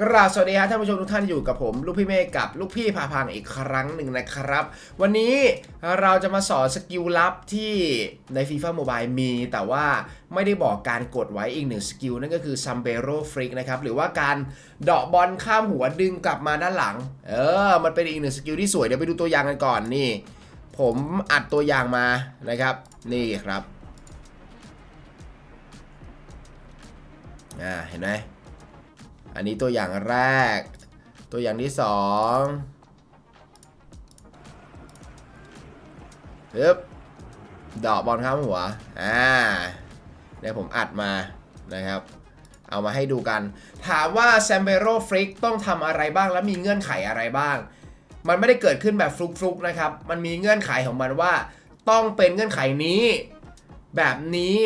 กราบสวัสดีครับท่านผู้ชมทุกท่านอยู่กับผมลูกพี่เมฆกับลูกพี่พาพังอีกครั้งหนึ่งนะครับ วันนี้เราจะมาสอนสกิลลับที่ใน FIFA Mobile มี แต่ว่าไม่ได้บอกการกดไว้อีกหนึ่งสกิลนั่นก็คือ s u m b e r o Flick นะครับ หรือว่าการเดาะบอลข้ามหัวดึงกลับมาด้านหลัง เออ มันเป็นอีกหนึ่งสกิลที่สวย เดี๋ยวไปดูตัวอย่างกันก่อนนี่ ผมอัดตัวอย่างมานะครับ นี่ครับอ่าเห็นไหม อันนี้ตัวอย่างแรก ตัวอย่างที่สองปึ๊บดอกบอลข้ามหัว อ่าเดี๋ยวผมอัดมานะครับ เอามาให้ดูกัน ถามว่าแซมเบโรฟริกต้องทำอะไรบ้างและมีเงื่อนไขอะไรบ้าง มันไม่ได้เกิดขึ้นแบบฟลุกๆนะครับ มันมีเงื่อนไขของมันว่า ต้องเป็นเงื่อนไขนี้ แบบนี้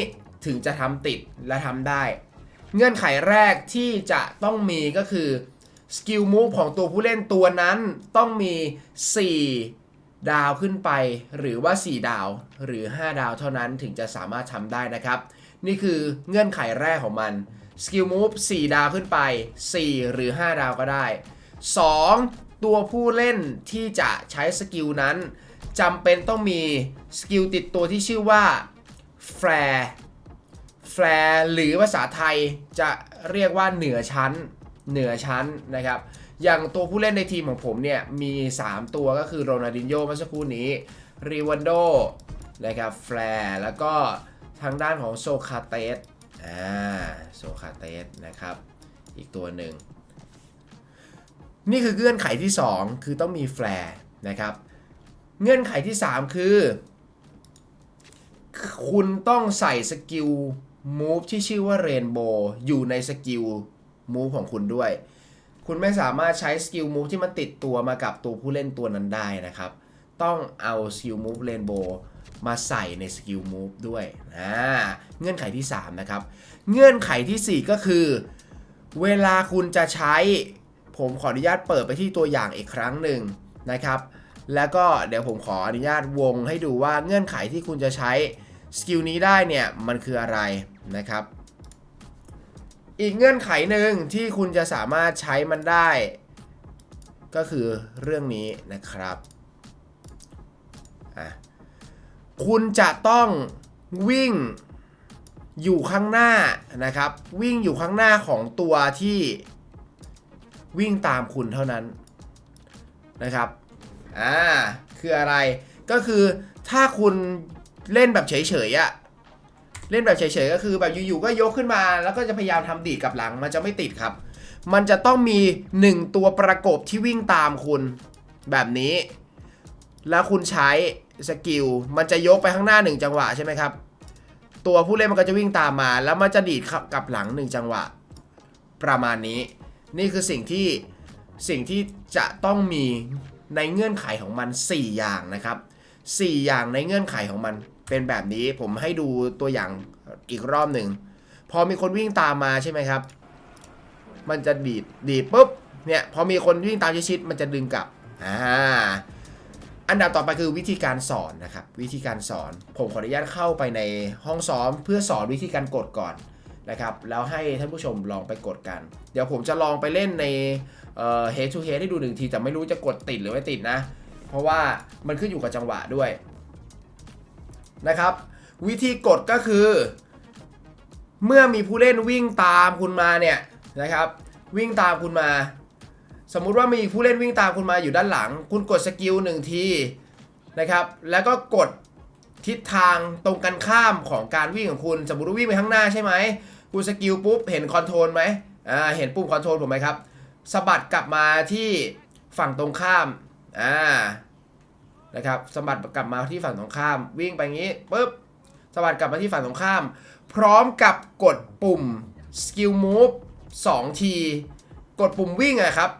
ถึงจะทำติดและทำได้ เงื่อนไขแรกที่จะต้องมีก็คือสกิลมูฟของตัวผู้เล่นตัวนั้นต้องมี 4 ดาวขึ้นไป หรือว่า 4 ดาวหรือ 5 ดาวเท่านั้นถึงจะสามารถทำได้นะครับ นี่คือเงื่อนไขแรกของมันสกิลมูฟ4ดาวขึ้นไป 4 หรือ 5 ดาวก็ได้ 2. ตัวผู้เล่นที่จะใช้สกิลนั้นจำเป็นต้องมีสกิลติดตัวที่ชื่อว่าแฟร์ แฟร์หรือภาษาไทยจะเรียกว่าเหนือชั้นเหนือชั้นนะครับ อย่างตัวผู้เล่นในทีมของผมเนี่ย มี 3 ตัวก็คือโรนัลดินโญ่เมื่อสักครู่นี้ริวันโดนะครับแฟร์แล้วก็ทางด้านของโซคาเตสอ่าโซคาเตสนะครับ อีกตัวหนึ่ง นี่คือเงื่อนไขที่ 2 คือต้องมีแฟร์นะครับ เงื่อนไขที่ 3 คือ คุณต้องใส่สกิล มูฟที่ชื่อว่าเรนโบว์อยู่ในสกิลมูฟของคุณด้วย คุณไม่สามารถใช้สกิลมูฟที่มันติดตัวมากับตัวผู้เล่นตัวนั้นได้นะครับ ต้องเอาสกิลมูฟเรนโบว์มาใส่ในสกิลมูฟด้วยอ่าเงื่อนไขที่ 3 นะครับ เงื่อนไขทีสี่ 4 ก็คือ เวลาคุณจะใช้ ผมขออนุญาตเปิดไปที่ตัวอย่างอีกครั้งหนึ่งนะครับ แล้วก็เดี๋ยวผมขออนุญาตวงให้ดูว่าเงื่อนไขที่คุณจะใช้ สกิลนี้ได้เนี่ยมันคืออะไรนะครับ อีกเงื่อนไขหนึ่งที่คุณจะสามารถใช้มันได้ ก็คือเรื่องนี้นะครับคุณจะต้องวิ่งอยู่ข้างหน้านะครับ วิ่งอยู่ข้างหน้าของตัวที่วิ่งตามคุณเท่านั้นนะครับอ่าคืออะไรก็คือถ้าคุณ เล่นแบบเฉยๆอะเล่นแบบเฉยๆก็คือแบบอยู่ๆก็ยกขึ้นมา แล้วก็จะพยายามทำดีดกับหลังมันจะไม่ติดครับ มันจะต้องมี 1 ตัวประกบที่วิ่งตามคุณแบบนี้ แล้วคุณใช้สกิลมันจะยกไปข้างหน้า 1 จังหวะใช่ไหมครับ ตัวผู้เล่นมันก็จะวิ่งตามมา แล้วมันจะดีดกับหลัง 1 จังหวะ ประมาณนี้ นี่คือสิ่งที่สิ่งที่จะต้องมีในเงื่อนไขของมัน 4 อย่างนะครับ 4 อย่างในเงื่อนไขของมัน เป็นแบบนี้ผมให้ดูตัวอย่างอีกรอบหนึ่ง พอมีคนวิ่งตามมาใช่ไหมครับ มันจะดีดดีดปุ๊บเนี่ยพอมีคนวิ่งตามชิดมันจะดึงกลับอ่าอันดับต่อไปคือวิธีการสอนนะครับ วิธีการสอนผมขออนุญาตเข้าไปในห้องซ้อมเพื่อสอนวิธีการกดก่อนนะครับ แล้วให้ท่านผู้ชมลองไปกดกัน เดี๋ยวผมจะลองไปเล่นในเอ่อ head to head ให้ดูหนึ่งทีแต่ไม่รู้จะกดติดหรือไม่ติดนะ เพราะว่ามันขึ้นอยู่กับจังหวะด้วย นะครับ วิธีกดก็คือ เมื่อมีผู้เล่นวิ่งตามคุณมาเนี่ยนะครับ วิ่งตามคุณมา สมมุติว่ามีผู้เล่นวิ่งตามคุณมาอยู่ด้านหลัง คุณกดสกิลหนึ่งทีนะครับ แล้วก็กดทิศทางตรงกันข้ามของการวิ่งของคุณ สมมติว่าวิ่งไปข้างหน้าใช่ไหมคุณสกิลปุ๊บเห็นคอนโทรลไหมอ่าเห็นปุ่มคอนโทรลผมไหมครับสะบัดกลับมาที่ฝั่งตรงข้ามอ่า นะครับสะบัดกลับมาที่ฝั่งตรงข้าม วิ่งไปงี้ปุ๊บสะบัดกลับมาที่ฝั่งตรงข้าม พร้อมกับกดปุ่ม skill move 2ที กดปุ่มวิ่งอะครับ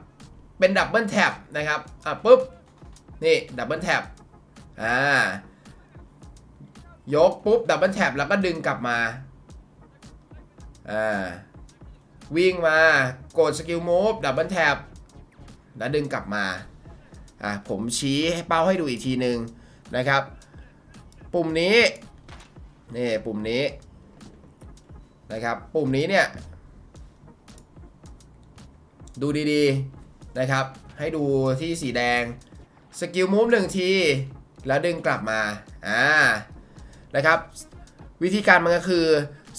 เป็นดับเบิลแท็บนะครับอะปุ๊บ นี่ดับเบิลแท็บอ่ายกปุ๊บดับเบิลแท็บแล้วก็ดึงกลับมาอ่าวิ่งมากดสกิลมูฟดับเบิลแท็บแล้วดึงกลับมา อะผมชี้เป้าให้ดูอีกทีหนึ่งนะครับ ปุ่มนี้นี่ปุ่มนี้นะครับ ปุ่มนี้เนี่ย ดูดีๆนะครับ ให้ดูที่สีแดงสกิลมูฟหนึ่งที แล้วดึงกลับมาอ่านะครับ วิธีการมันก็คือ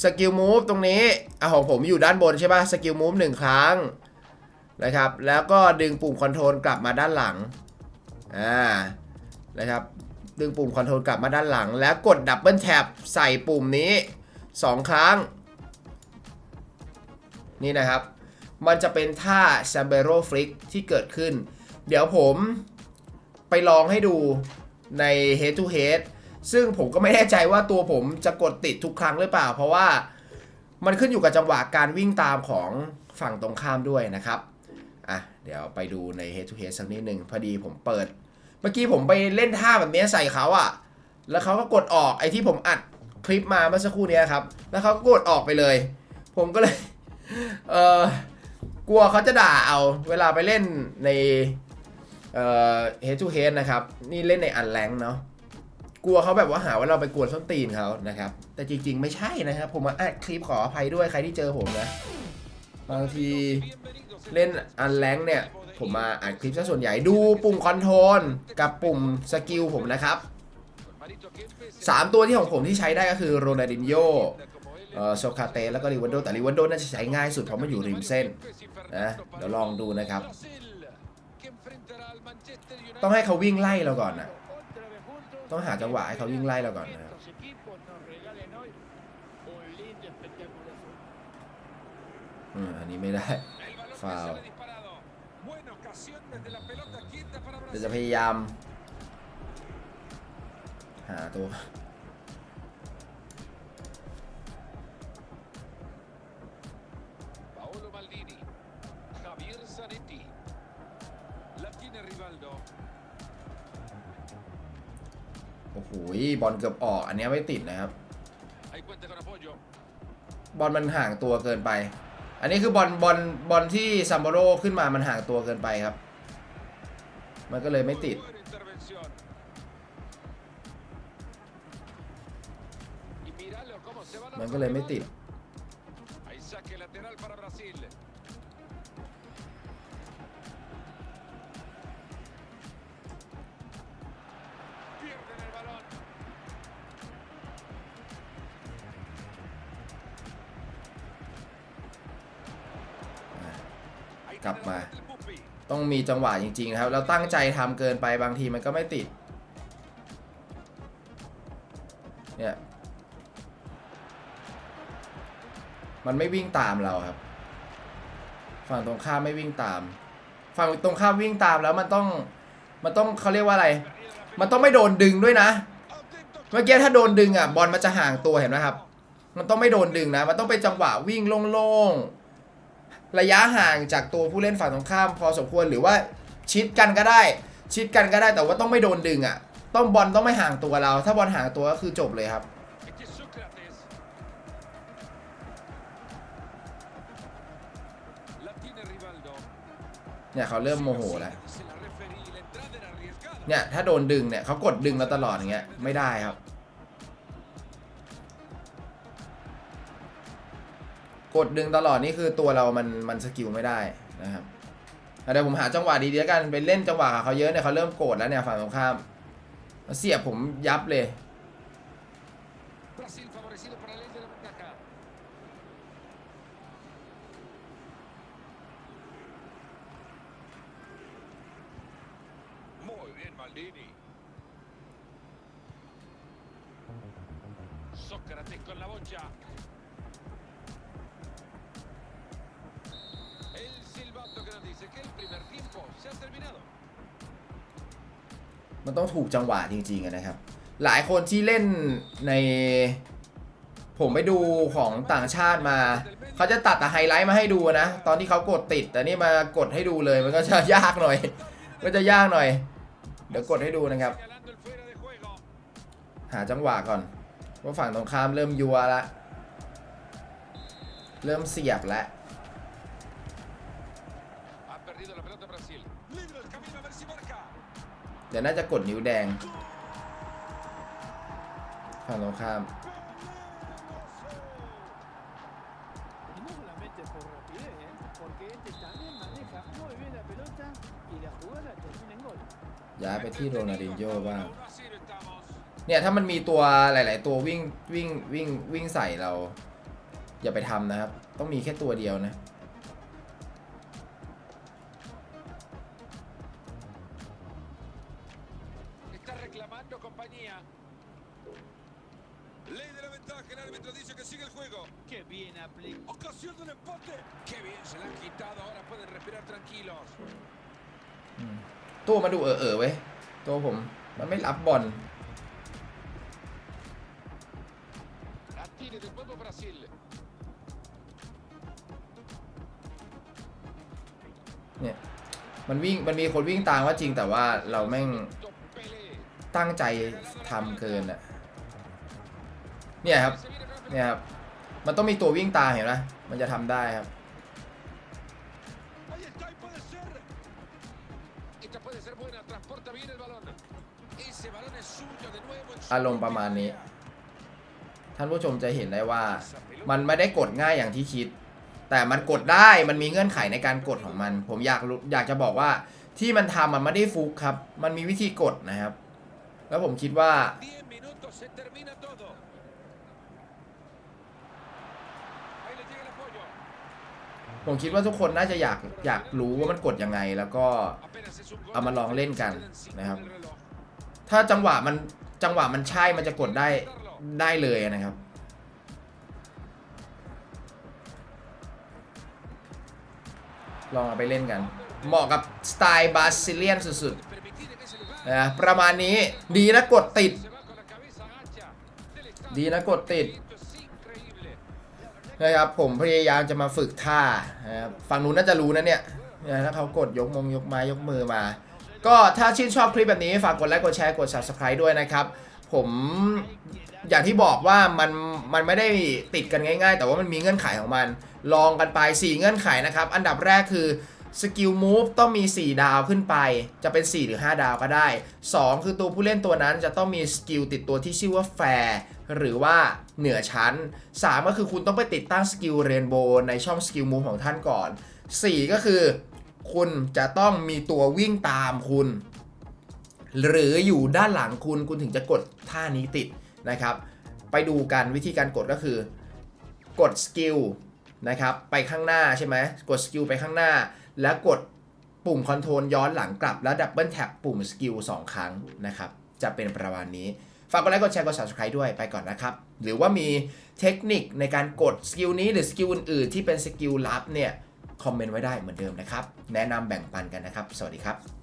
สกิลมูฟตรงนี้อะของผมอยู่ด้านบนใช่ป่ะสกิลมูฟหนึ่งครั้งนะครับ แล้วก็ดึงปุ่มคอนโทรลกลับมาด้านหลัง อ่านะครับดึงปุ่มคอนโทรลกลับมาด้านหลัง แล้วกดดับเบิลแท็บใส่ปุ่มนี้ 2 ครั้ง นี่นะครับ มันจะเป็นท่า s a m b e r o Flick ที่เกิดขึ้น เดี๋ยวผมไปลองให้ดูใน Head to Head ซึ่งผมก็ไม่แน่ใจว่าตัวผมจะกดติดทุกครั้งหรือเปล่า เพราะว่ามันขึ้นอยู่กับจังหวะการวิ่งตามของฝั่งตรงข้ามด้วยนะครับ อะเดี๋ยวไปดูใน Head to Head สักนิดหนึ่งพอดีผมเปิด เมื่อกี้ผมไปเล่นท่าแบบนี้ใส่เขาอะแล้วเขาก็กดออกไอ้ที่ผมอัดคลิปมาเมื่อสักครู่นี้ครับ แล้วเขาก็กดออกไปเลย ผมก็เลย เออกลัวเขาจะด่าเอาเวลาไปเล่นในเอ่อ head to head นะครับ นี่เล่นในอันแรงเนาะกลัวเขาแบบว่าหาว่าเราไปกวนส้นตีนเขานะครับ แต่จริง ๆ ไม่ใช่นะครับ ผมมาอัดคลิปขออภัยด้วยใครที่เจอผมนะ บางที เล่นอันแรงเนี่ย ผมมาอัดคลิปซะส่วนใหญ่ดูปุ่มคอนโทรลกับปุ่มสกิลผมนะครับ 3 ตัวที่ของผมที่ใช้ได้ก็คือโรนัลดินโญเอ่โซคาเตแล้วก็ริวันโดแต่ริวันโดน่าจะใช้ง่ายสุดเพราะมันอยู่ริมเส้นนะเดี๋ยวลองดูนะครับ ต้องให้เขาวิ่งไล่เราก่อนนะต้องหาจังหวะให้เขาวิ่งไล่เราก่อนนะครับอันนี้ไม่ได้ ฟาวล์เดี๋ยวจะพยายาม หาตัว Paolo Maldini, Javier Zanetti, Latine Rivaldo, โอ้โหบอลเกือบออก อันเนี้ยไม่ติดนะครับ hay puente con apoyo, บอลมันห่างตัวเกินไป อันนี้คือบอลบอลบอลที่ซัมโบโรขึ้นมามันห่างตัวเกินไปครับ มันก็เลยไม่ติด มันก็เลยไม่ติด Ahí Cặp tiene la mà. red el Pupi. ต้องมีจังหวะจริงๆนะครับแล้วตั้งใจทำเกินไปบางทีมันก็ไม่ติด เนี่ย มันไม่วิ่งตามเราครับ ฝั่งตรงข้ามไม่วิ่งตาม ฝั่งตรงข้ามวิ่งตามแล้วมันต้อง มันต้องเขาเรียกว่าอะไร มันต้องไม่โดนดึงด้วยนะ เมื่อกี้ถ้าโดนดึงอะบอลมันจะห่างตัวเห็นไหมครับ มันต้องไม่โดนดึงนะ มันต้องเป็นจังหวะวิ่งโล่งๆ ระยะห่างจากตัวผู้เล่นฝั่งตรงข้าม พอสมควรหรือว่าชิดกันก็ได้ ชิดกันก็ได้แต่ว่าต้องไม่โดนดึงอะ ต้องบอลต้องไม่ห่างตัวเรา ถ้าบอลห่างตัวก็คือจบเลยครับเนี่ยเขาเริ่มโมโหแล้วเนี่ยถ้าโดนดึงเนี่ยเขากดดึงเราตลอดอย่างเงี้ยไม่ได้ครับ กดดึงตลอดนี่คือตัวเรามันมันสกิลไม่ได้นะครับเดี๋ยวผมหาจังหวะดีๆแล้วกันไปเล่นจังหวะเขาเยอะเนี่ยเขาเริ่มโกรธแล้วเนี่ยฝั่งตรงข้ามเสียบผมยับเลย dice que el primer tiempo se ha terminado. มันต้องถูกจังหวะจริงๆอะนะครับ หลายคนที่เล่นในผมไปดูของต่างชาติมา เขาจะตัดแต่ไฮไลท์มาให้ดูนะ ตอนที่เขากดติด แต่นี่มากดให้ดูเลย มันก็จะยากหน่อย ก็จะยากหน่อย เดี๋ยวกดให้ดูนะครับ หาจังหวะก่อนว่าฝั่งตรงข้ามเริ่มยัวละ เริ่มเสียบแล้ว เดี๋ยวน่าจะกดนิ้วแดง ฝั่งตรงข้าม ย้ายไปที่โรนัลดินโญ่บ้าง เนี่ย ถ้ามันมีตัวหลาย ๆ ตัววิ่งวิ่งวิ่งวิ่งใส่เรา อย่าไปทำนะครับ ต้องมีแค่ตัวเดียวนะ compañía. Ley de la ventaja, el árbitro dice que sigue el juego. Qué bien aplicado. Ocasión del empate. Qué bien se la han quitado. Ahora pueden respirar tranquilos. ตัวมาดูเออเออๆเว้ยตัวผมมันไม่รับบอล Attile del nuevo Brasil. เนี่ยมันวิ่งมันมีคนวิ่งตามว่าจริงแต่ว่าเราแม่ง Pelé. ตั้งใจทำเกินอะเนี่ยครับ เนี่ยครับ มันต้องมีตัววิ่งตามเห็นไหมมันจะทำได้ครับ อารมณ์ประมาณนี้ ท่านผู้ชมจะเห็นได้ว่า มันไม่ได้กดง่ายอย่างที่คิด แต่มันกดได้มันมีเงื่อนไขในการกดของมัน ผมอยากอยากจะบอกว่าที่มันทำมันไม่ได้ฟุกครับ มันมีวิธีกดนะครับ แล้วผมคิดว่า ผมคิดว่าทุกคนน่าจะอยากอยากรู้ว่ามันกดยังไง แล้วก็เอามาลองเล่นกันนะครับ ถ้าจังหวะมันจังหวะมันใช่มันจะกดได้ได้เลยนะครับลองเอาไปเล่นกัน เหมาะกับสไตล์บราซิเลียนสุดๆ นะประมาณนี้ดีนะกดติด ดีนะกดติดนะครับผมพยายามจะมาฝึกท่านะฝั่งนู้นน่าจะรู้นะเนี่ยเนี่ยถ้าเขากดยกมงยกไม้ยกมือมา ก็ถ้าชื่นชอบคลิปแบบนี้ฝากกดไลค์กดแชร์กด subscribe ด้วยนะครับ ผมอย่างที่บอกว่ามันมันไม่ได้ติดกันง่าย ๆ แต่ว่ามันมีเงื่อนไขของมัน ลองกันไป 4 เงื่อนไขนะครับ อันดับแรกคือ สกิลมูฟต้องมี 4 ดาวขึ้นไป จะเป็น 4 หรือ 5 ดาวก็ได้ 2 คือตัวผู้เล่นตัวนั้นจะต้องมีสกิลติดตัวที่ชื่อว่าแฟร์หรือว่าเหนือชั้น 3 ก็คือคุณต้องไปติดตั้งสกิลเรนโบว์ในช่องสกิลมูฟของท่านก่อน 4 ก็คือคุณจะต้องมีตัววิ่งตามคุณ หรืออยู่ด้านหลังคุณคุณถึงจะกดท่านี้ติดนะครับ ไปดูกันวิธีการกดก็คือ กดสกิลนะครับไปข้างหน้าใช่ไหมกดสกิลไปข้างหน้า และกดปุ่มคอนโทรลย้อนหลังกลับ แล้วดับเบิลแท็บปุ่มสกิล2 ครั้งนะครับ จะเป็นประมาณนี้ ฝากกดไลค์กดแชร์กด subscribe ด้วยไปก่อนนะครับ หรือว่ามีเทคนิคในการกดสกิลนี้หรือสกิลอื่นๆ ที่เป็นสกิลลับเนี่ย คอมเมนต์ไว้ได้เหมือนเดิมนะครับ แนะนำแบ่งปันกันนะครับ สวัสดีครับ